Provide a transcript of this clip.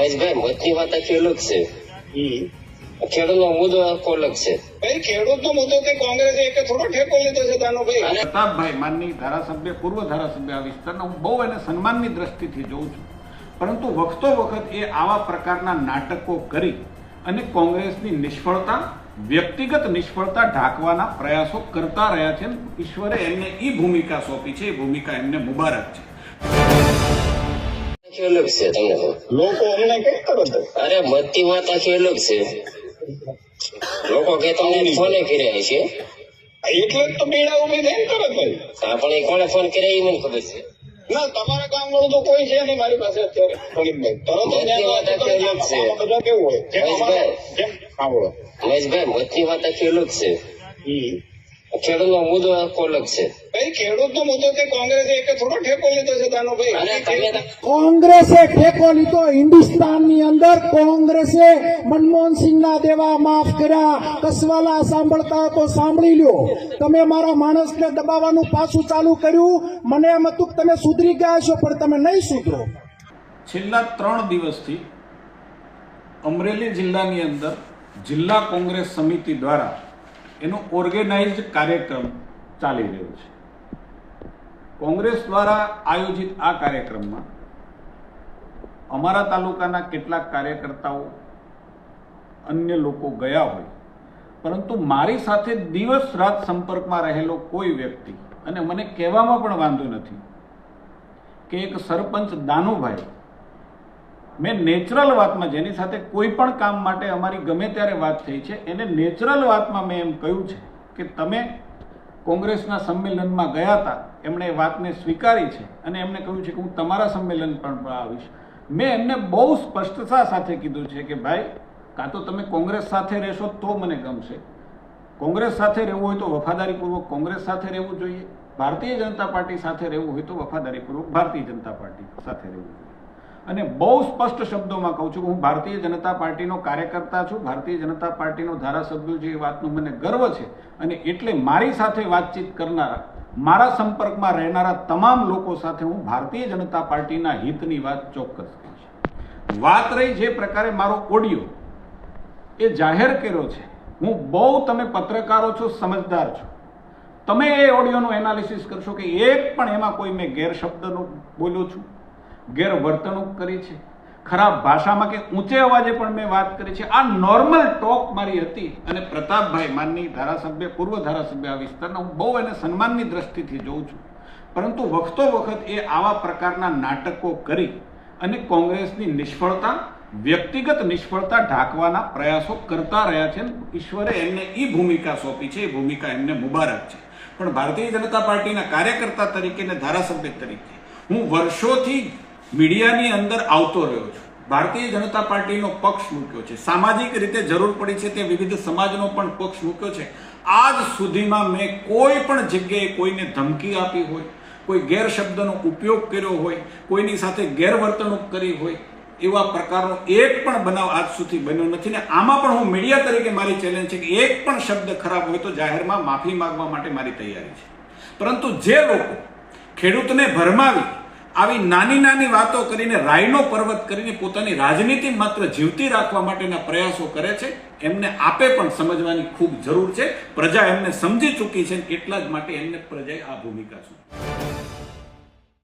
રમેશભાઈ મતની વાત આખી અલગ છે. ખેડૂતનો મુદ્દો આખો અલગ છે. ભાઈ ખેડૂતનો મુદ્દો તે કોંગ્રેસે એક થોડો ઠેકો લીધો છે દાનુભાઈ? પ્રતાપભાઈ માનની ધારાસભ્ય પૂર્વ ધારાસભ્ય આ વિસ્તારના હું બહુ એને સન્માનની દ્રષ્ટિથી જોઉં છું. પરંતુ વખતો વખત એ આવા પ્રકારના નાટકો કરી અને કોંગ્રેસની નિષ્ફળતા વ્યક્તિગત નિષ્ફળતા ઢાંકવાના પ્રયાસો કરતા રહ્યા છે ઈશ્વરે એમને એ ભૂમિકા સોંપી છે એ ભૂમિકા એમને મુબારક છે. આખી અલગ છે તમને. લોકો અમને કઈ કરો અરે મતની વાત આખી અલગ છે. લોકો કે તમને ફોને કર્યા છે. એટલે જ તો પીડા ઊભી થઈ તરત જ હા પણ એ કોને ફોન કર્યા એ મને ખબર છે. ના તમારા ગામ વાળું તો કોઈ છે નહીં મારી પાસે અત્યારે તરત જ બધી વાત આખી અલગ છે. કેવું હોય. રમેશભાઈ મતની વાત આખી અલગ છે. હમ. ખેડૂતનો મુદ્દો આખો અલગ છે. ભાઈ ખેડૂતનો મુદ્દો તે કોંગ્રેસે એક થોડો ઠેકો લીધો છે દાનુભાઈ કોંગ્રેસે ઠેકો લીધો હિન્દુસ્તાનની અંદર કોંગ્રેસે મનમોહન સિંહના દેવા માફ કર્યા. કસવાલા સાંભળતા તો સાંભળી લ્યો. તમે મારા માણસને દબાવવાનું પાછું ચાલુ કર્યું. મને એમ હતું કે તમે સુધરી ગયા છો પણ તમે નહીં સુધરો. છેલ્લા ત્રણ દિવસથી અમરેલી જિલ્લાની અંદર જિલ્લા કોંગ્રેસ સમિતિ દ્વારા એનો ઓર્ગેનાઇઝડ કાર્યક્રમ ચાલી રહ્યો છે. કોંગ્રેસ દ્વારા આયોજિત આ કાર્યક્રમમાં અમારા તાલુકાના કેટલાક કાર્યકર્તાઓ, અન્ય લોકો ગયા હોય, પરંતુ મારી સાથે દિવસ રાત સંપર્કમાં રહેલો કોઈ વ્યક્તિ, અને મને કહેવામાં પણ વાંધો નથી, કે એક સરપંચ દાનુભાઈ મેં નેચરલ વાતમાં જેની સાથે કોઈ પણ કામ માટે અમારી ગમે ત્યારે વાત થઈ છે, એને નેચરલ વાતમાં મેં એમ કહ્યું છે કે તમે કોંગ્રેસના સંમેલનમાં ગયા હતા, એમણે એ વાતને સ્વીકારી છે અને એમણે કહ્યું છે કે હું તમારા સંમેલન પણ આવીશ. મેં એમને બહુ સ્પષ્ટતા સાથે કીધું છે કે ભાઈ, કાં તો તમે કોંગ્રેસ સાથે રહેશો તો મને ગમશે. કોંગ્રેસ સાથે રહેવું હોય તો વફાદારીપૂર્વક કોંગ્રેસ સાથે રહેવું જોઈએ. ભારતીય જનતા પાર્ટી સાથે રહેવું હોય તો વફાદારીપૂર્વક ભારતીય જનતા પાર્ટી સાથે રહેવું જોઈએ. અને બહુ સ્પષ્ટ શબ્દોમાં કહું છું કે હું ભારતીય જનતા પાર્ટીનો કાર્યકર્તા છું, ભારતીય જનતા પાર્ટીનો ધારાસભ્ય છે એ વાતનું મને ગર્વ છે. અને એટલે મારી સાથે વાતચીત કરનારા, મારા સંપર્કમાં રહેનારા તમામ લોકો સાથે હું ભારતીય જનતા પાર્ટીના હિતની વાત ચોક્કસ કરીશ વાત રહી જે પ્રકારે મારો ઓડિયો, એ જાહેર કર્યો છે. હું બહુ તમે પત્રકારો છો, સમજદાર છો. તમે એ ઓડિયોનું એનાલિસિસ કરશો કે એક પણ એમાં કોઈ મેં ગેરશબ્દનો બોલ્યો છું. ગેરવર્તણૂક કરી છે. ખરાબ ભાષામાં કે ઊંચે અવાજે પણ મેં વાત કરી છે. આ નોર્મલ ટોક મારી હતી અને પ્રતાપભાઈ માનની ધારાસભ્ય, પૂર્વ ધારાસભ્ય આ વિસ્તારના હું બહુ એને સન્માનની દ્રષ્ટિથી જોઉં છું. પરંતુ વખતો વખત એ આવા પ્રકારના નાટકો કરી અને કોંગ્રેસની નિષ્ફળતા, વ્યક્તિગત નિષ્ફળતા ઢાંકવાના પ્રયાસો કરતા રહ્યા છે ઈશ્વરે એમને એ ભૂમિકા સોંપી છે. એ ભૂમિકા એમને મુબારક છે. પણ ભારતીય જનતા પાર્ટીના કાર્યકર્તા તરીકે અને ધારાસભ્ય તરીકે હું વર્ષોથી મીડિયાની અંદર આવતો રહ્યો છું. ભારતીય જનતા પાર્ટીનો પક્ષ મૂક્યો છે. સામાજિક રીતે જરૂર પડી છે તે વિવિધ સમાજનો પણ પક્ષ મૂક્યો છે. આજ સુધીમાં મેં કોઈ પણ જગ્યાએ કોઈને ધમકી આપી હોય, કોઈ ગેરશબ્દનો ઉપયોગ કર્યો હોય, કોઈની સાથે ગેરવર્તણૂક કરી હોય, એવા પ્રકારનો એક પણ બનાવ આજ સુધી બન્યો નથી ને આમાં પણ હું મીડિયા તરીકે મારી ચેલેન્જ છે કે એક પણ શબ્દ ખરાબ હોય તો જાહેરમાં માફી માંગવા માટે મારી તૈયારી છે. પરંતુ જે લોકો ખેડૂતને ભરમાવી આવી નાની નાની વાતો કરીને રાયનો પર્વત કરીને પોતાની રાજનીતિ માત્ર જીવતી રાખવા માટેના પ્રયાસો કરે છે. એમને આપે પણ સમજવાની ખૂબ જરૂર છે. પ્રજા એમને સમજી ચૂકી છે એટલા જ માટે એમને પ્રજાએ આ ભૂમિકા શું